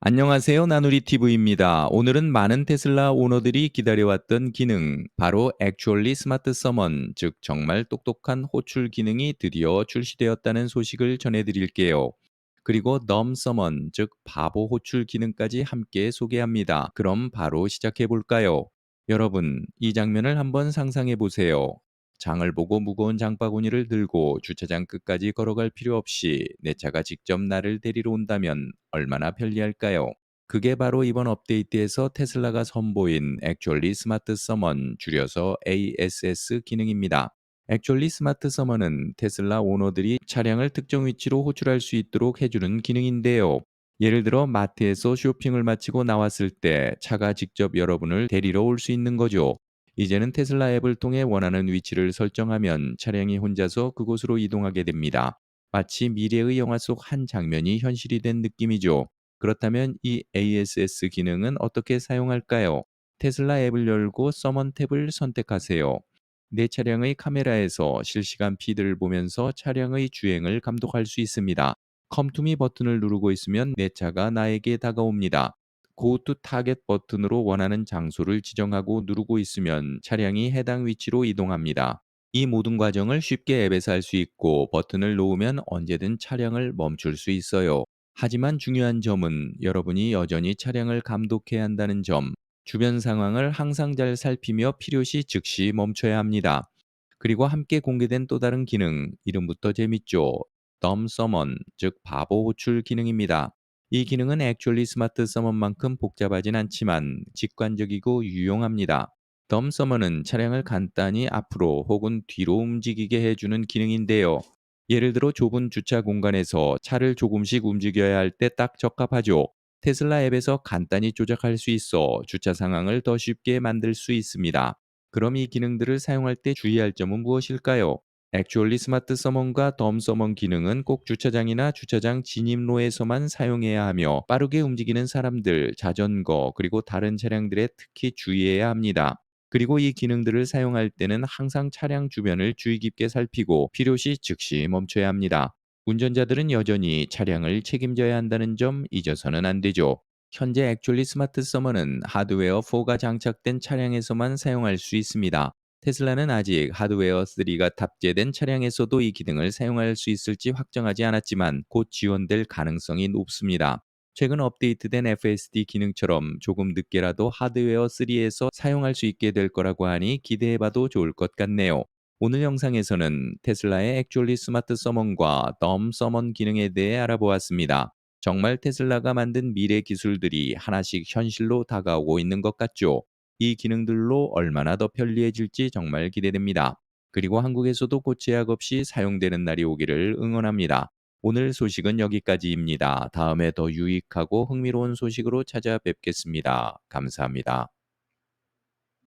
안녕하세요. 나누리 TV입니다. 오늘은 많은 테슬라 오너들이 기다려왔던 기능, 바로 Actually Smart Summon, 즉 정말 똑똑한 호출 기능이 드디어 출시되었다는 소식을 전해드릴게요. 그리고 Dumb Summon, 즉 바보 호출 기능까지 함께 소개합니다. 그럼 바로 시작해 볼까요? 여러분, 이 장면을 한번 상상해 보세요. 장을 보고 무거운 장바구니를 들고 주차장 끝까지 걸어갈 필요 없이 내 차가 직접 나를 데리러 온다면 얼마나 편리할까요? 그게 바로 이번 업데이트에서 테슬라가 선보인 Actually Smart Summon 줄여서 ASS 기능입니다. Actually Smart Summon은 테슬라 오너들이 차량을 특정 위치로 호출할 수 있도록 해주는 기능인데요. 예를 들어 마트에서 쇼핑을 마치고 나왔을 때 차가 직접 여러분을 데리러 올 수 있는 거죠. 이제는 테슬라 앱을 통해 원하는 위치를 설정하면 차량이 혼자서 그곳으로 이동하게 됩니다. 마치 미래의 영화 속 한 장면이 현실이 된 느낌이죠. 그렇다면 이 ASS 기능은 어떻게 사용할까요? 테슬라 앱을 열고 서먼 탭을 선택하세요. 내 차량의 카메라에서 실시간 피드를 보면서 차량의 주행을 감독할 수 있습니다. 컴투미 버튼을 누르고 있으면 내 차가 나에게 다가옵니다. Go to Target 버튼으로 원하는 장소를 지정하고 누르고 있으면 차량이 해당 위치로 이동합니다. 이 모든 과정을 쉽게 앱에서 할 수 있고 버튼을 놓으면 언제든 차량을 멈출 수 있어요. 하지만 중요한 점은 여러분이 여전히 차량을 감독해야 한다는 점, 주변 상황을 항상 잘 살피며 필요시 즉시 멈춰야 합니다. 그리고 함께 공개된 또 다른 기능, 이름부터 재밌죠. Summon, 즉 바보 호출 기능입니다. 이 기능은 Actually Smart Summon만큼 복잡하진 않지만 직관적이고 유용합니다. Dumb Summon은 차량을 간단히 앞으로 혹은 뒤로 움직이게 해주는 기능인데요. 예를 들어 좁은 주차 공간에서 차를 조금씩 움직여야 할 때 딱 적합하죠. 테슬라 앱에서 간단히 조작할 수 있어 주차 상황을 더 쉽게 만들 수 있습니다. 그럼 이 기능들을 사용할 때 주의할 점은 무엇일까요? Actually Smart Summon과 Dumb Summon 기능은 꼭 주차장이나 주차장 진입로에서만 사용해야 하며 빠르게 움직이는 사람들, 자전거, 그리고 다른 차량들에 특히 주의해야 합니다. 그리고 이 기능들을 사용할 때는 항상 차량 주변을 주의 깊게 살피고 필요시 즉시 멈춰야 합니다. 운전자들은 여전히 차량을 책임져야 한다는 점 잊어서는 안 되죠. 현재 액츄얼리 스마트 서머는 하드웨어 4가 장착된 차량에서만 사용할 수 있습니다. 테슬라는 아직 하드웨어 3가 탑재된 차량에서도 이 기능을 사용할 수 있을지 확정하지 않았지만 곧 지원될 가능성이 높습니다. 최근 업데이트된 FSD 기능처럼 조금 늦게라도 하드웨어 3에서 사용할 수 있게 될 거라고 하니 기대해봐도 좋을 것 같네요. 오늘 영상에서는 테슬라의 액츄얼리 스마트 서먼과 덤 서먼 기능에 대해 알아보았습니다. 정말 테슬라가 만든 미래 기술들이 하나씩 현실로 다가오고 있는 것 같죠. 이 기능들로 얼마나 더 편리해질지 정말 기대됩니다. 그리고 한국에서도 곧 제약 없이 사용되는 날이 오기를 응원합니다. 오늘 소식은 여기까지입니다. 다음에 더 유익하고 흥미로운 소식으로 찾아뵙겠습니다. 감사합니다.